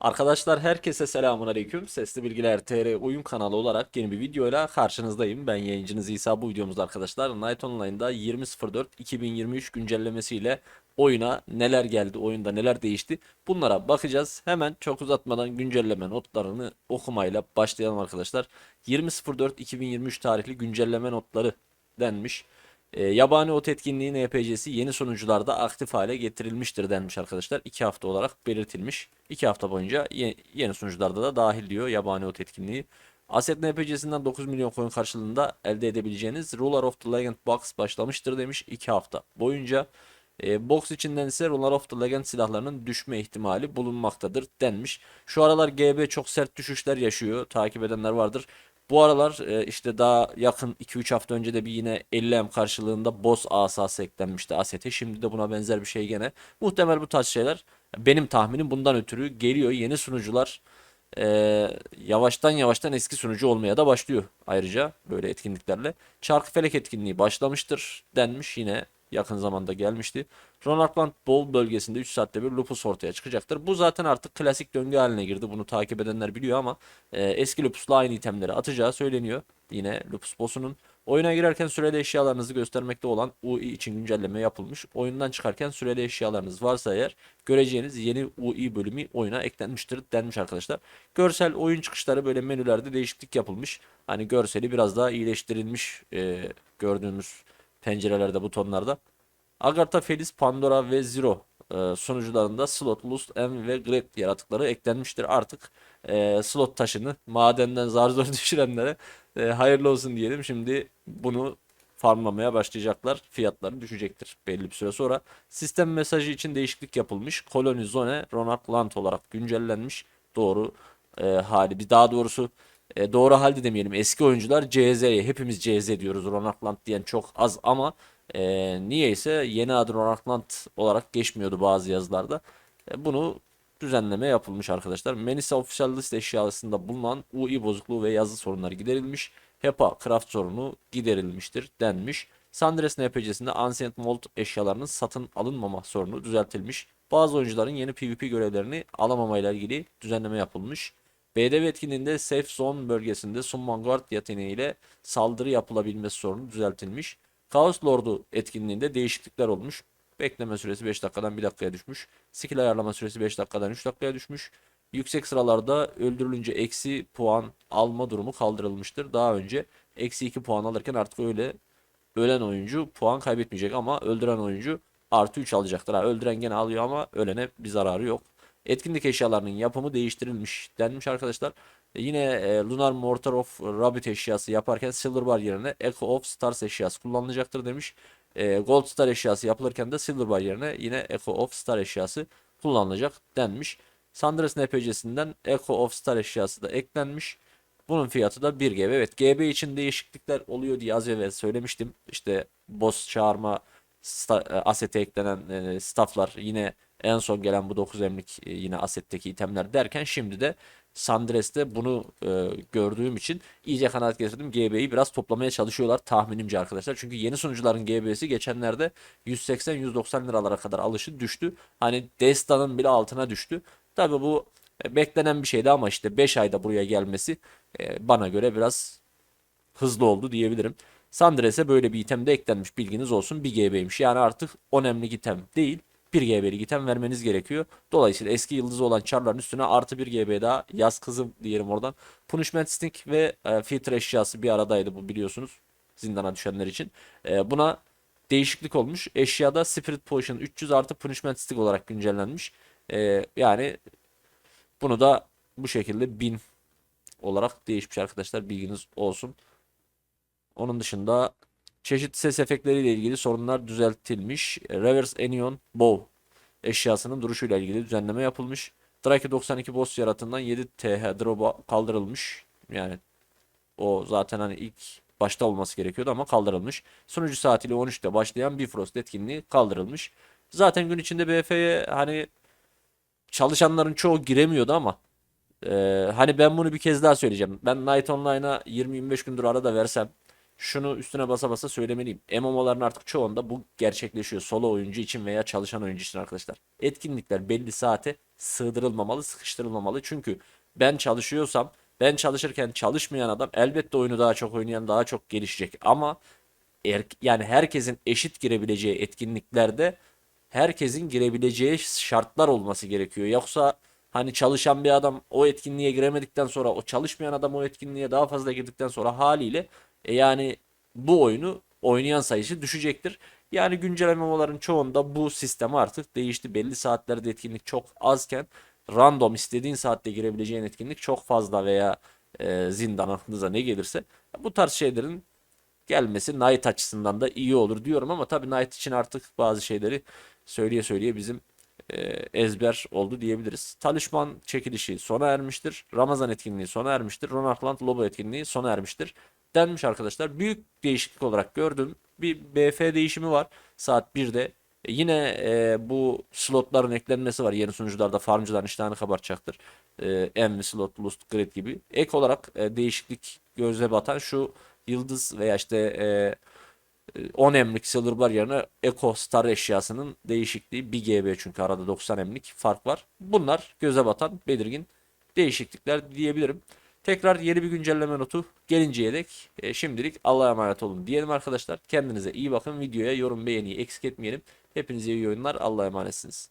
Arkadaşlar herkese selamun aleyküm. Sesli Bilgiler TR oyun kanalı olarak yeni bir videoyla karşınızdayım. Ben yayıncınız İsa. Bu videomuzda arkadaşlar Night Online'da 20.04.2023 güncellemesiyle oyuna neler geldi, oyunda neler değişti bunlara bakacağız. Hemen çok uzatmadan güncelleme notlarını okumayla başlayalım arkadaşlar. 20.04.2023 tarihli güncelleme notları denmiş. E, yabani ot etkinliği NPC'si yeni sunucularda aktif hale getirilmiştir denmiş arkadaşlar. 2 hafta olarak belirtilmiş. 2 hafta boyunca ye- yeni sunucularda da dahil diyor yabani ot etkinliği. Asset NPC'sinden 9 milyon coin karşılığında elde edebileceğiniz Ruler of the Legend Box başlamıştır demiş 2 hafta boyunca. E, box içinden ise Ruler of the Legend silahlarının düşme ihtimali bulunmaktadır denmiş. Şu aralar GB çok sert düşüşler yaşıyor. Takip edenler vardır. Bu aralar e, işte daha yakın 2-3 hafta önce de bir yine 50M karşılığında boss asası eklenmişti asete. Şimdi de buna benzer bir şey gene. Muhtemel bu tarz şeyler benim tahminim bundan ötürü geliyor. Yeni sunucular e, yavaştan yavaştan eski sunucu olmaya da başlıyor ayrıca böyle etkinliklerle. Çarkıfelek etkinliği başlamıştır denmiş yine yakın zamanda gelmişti. Ronalplant Bowl bölgesinde 3 saatte bir lupus ortaya çıkacaktır. Bu zaten artık klasik döngü haline girdi. Bunu takip edenler biliyor ama e, eski lupusla aynı itemleri atacağı söyleniyor. Yine lupus boss'unun. Oyuna girerken süreli eşyalarınızı göstermekte olan UI için güncelleme yapılmış. Oyundan çıkarken süreli eşyalarınız varsa eğer göreceğiniz yeni UI bölümü oyuna eklenmiştir denmiş arkadaşlar. Görsel oyun çıkışları böyle menülerde değişiklik yapılmış. Hani görseli biraz daha iyileştirilmiş e, gördüğümüz pencerelerde butonlarda. Agartha, Felis, Pandora ve Zero e, sunucularında slot, lust, M ve Grid yaratıkları eklenmiştir. Artık e, slot taşını madenden zar zor düşürenlere e, hayırlı olsun diyelim. Şimdi bunu farmlamaya başlayacaklar. Fiyatları düşecektir belli bir süre sonra. Sistem mesajı için değişiklik yapılmış. Koloni Zone Ronald Lant olarak güncellenmiş. Doğru e, hali. Bir daha doğrusu e, doğru halde demeyelim. Eski oyuncular CZ'ye hepimiz CZ diyoruz. Ronald Lant diyen çok az ama e, niyeyse yeni adı Ronald Lant olarak geçmiyordu bazı yazılarda. E, bunu düzenleme yapılmış arkadaşlar. Menisa Official List eşyasında bulunan UI bozukluğu ve yazı sorunları giderilmiş. HEPA craft sorunu giderilmiştir denmiş. Sandres NPC'sinde Ancient Vault eşyalarının satın alınmama sorunu düzeltilmiş. Bazı oyuncuların yeni PvP görevlerini alamamayla ilgili düzenleme yapılmış. BDV etkinliğinde Safe Zone bölgesinde Summon Guard yeteneğiyle saldırı yapılabilmesi sorunu düzeltilmiş. Chaos Lord'u etkinliğinde değişiklikler olmuş. Bekleme süresi 5 dakikadan 1 dakikaya düşmüş. Skill ayarlama süresi 5 dakikadan 3 dakikaya düşmüş. Yüksek sıralarda öldürülünce eksi puan alma durumu kaldırılmıştır. Daha önce eksi 2 puan alırken artık öyle ölen oyuncu puan kaybetmeyecek ama öldüren oyuncu artı 3 alacaktır. Ha, öldüren gene alıyor ama ölene bir zararı yok. Etkinlik eşyalarının yapımı değiştirilmiş denmiş arkadaşlar. E, Yine e, Lunar Mortar of Rabbit eşyası yaparken Silver Bar yerine Echo of Stars eşyası kullanılacaktır demiş. E, Gold Star eşyası yapılırken de Silver Bar yerine yine Echo of Star eşyası kullanılacak denmiş. Sandres NPC'sinden Echo of Star eşyası da eklenmiş. Bunun fiyatı da 1 GB. Evet GB için değişiklikler oluyor diye az evvel söylemiştim. İşte boss çağırma asete eklenen e, stafflar yine en son gelen bu 9 emlik e, yine asetteki itemler derken şimdi de Sandres'te bunu e, gördüğüm için iyice kanaat getirdim. GB'yi biraz toplamaya çalışıyorlar tahminimce arkadaşlar. Çünkü yeni sunucuların GB'si geçenlerde 180-190 liralara kadar alışı düştü. Hani Desta'nın bile altına düştü. Tabi bu e, beklenen bir şeydi ama işte 5 ayda buraya gelmesi e, bana göre biraz hızlı oldu diyebilirim. Sandres'e böyle bir item de eklenmiş bilginiz olsun. 1 GB'ymiş. Yani artık önemli item değil. 1 GB'lik item vermeniz gerekiyor. Dolayısıyla eski yıldızı olan çarların üstüne artı 1 GB daha yaz kızım diyelim oradan. Punishment Stick ve e, filtre eşyası bir aradaydı bu biliyorsunuz. Zindana düşenler için. E, buna değişiklik olmuş. Eşyada Spirit Potion 300 artı Punishment Stick olarak güncellenmiş. E, yani bunu da bu şekilde 1000 olarak değişmiş arkadaşlar bilginiz olsun. Onun dışında çeşitli ses efektleriyle ilgili sorunlar düzeltilmiş. Reverse Enion Bow eşyasının duruşuyla ilgili düzenleme yapılmış. Drake 92 boss yaratığından 7 TH drop'a kaldırılmış. Yani o zaten hani ilk başta olması gerekiyordu ama kaldırılmış. Sunucu saatiyle 13'te başlayan Bifrost etkinliği kaldırılmış. Zaten gün içinde BF'ye hani çalışanların çoğu giremiyordu ama ee, hani ben bunu bir kez daha söyleyeceğim. Ben Night Online'a 20-25 gündür arada versem şunu üstüne basa basa söylemeliyim. MMO'ların artık çoğunda bu gerçekleşiyor. Solo oyuncu için veya çalışan oyuncu için arkadaşlar. Etkinlikler belli saate sığdırılmamalı, sıkıştırılmamalı. Çünkü ben çalışıyorsam, ben çalışırken çalışmayan adam elbette oyunu daha çok oynayan daha çok gelişecek. Ama er- yani herkesin eşit girebileceği etkinliklerde herkesin girebileceği şartlar olması gerekiyor. Yoksa hani çalışan bir adam o etkinliğe giremedikten sonra o çalışmayan adam o etkinliğe daha fazla girdikten sonra haliyle e yani bu oyunu oynayan sayısı düşecektir. Yani güncelleme çoğunda bu sistem artık değişti. Belli saatlerde etkinlik çok azken random istediğin saatte girebileceğin etkinlik çok fazla veya e, zindan aklınıza ne gelirse bu tarz şeylerin gelmesi Knight açısından da iyi olur diyorum ama tabii Knight için artık bazı şeyleri söyleye söyleye bizim e, ezber oldu diyebiliriz. Talisman çekilişi sona ermiştir. Ramazan etkinliği sona ermiştir. Ronaldo Lobo etkinliği sona ermiştir. Denmiş arkadaşlar. Büyük değişiklik olarak gördüğüm bir BF değişimi var. Saat 1'de. E, yine e, bu slotların eklenmesi var. Yeni sunucularda farmcıların iştahını kabartacaktır. E, Envy slot, Lust, Grid gibi. Ek olarak e, değişiklik göze batan şu yıldız veya işte e, 10 emlik Silver yerine Eco Star eşyasının değişikliği 1 GB çünkü arada 90 emlik fark var. Bunlar göze batan belirgin değişiklikler diyebilirim. Tekrar yeni bir güncelleme notu gelinceye dek e, şimdilik Allah'a emanet olun diyelim arkadaşlar. Kendinize iyi bakın. Videoya yorum beğeniyi eksik etmeyelim. Hepinize iyi oyunlar. Allah'a emanetsiniz.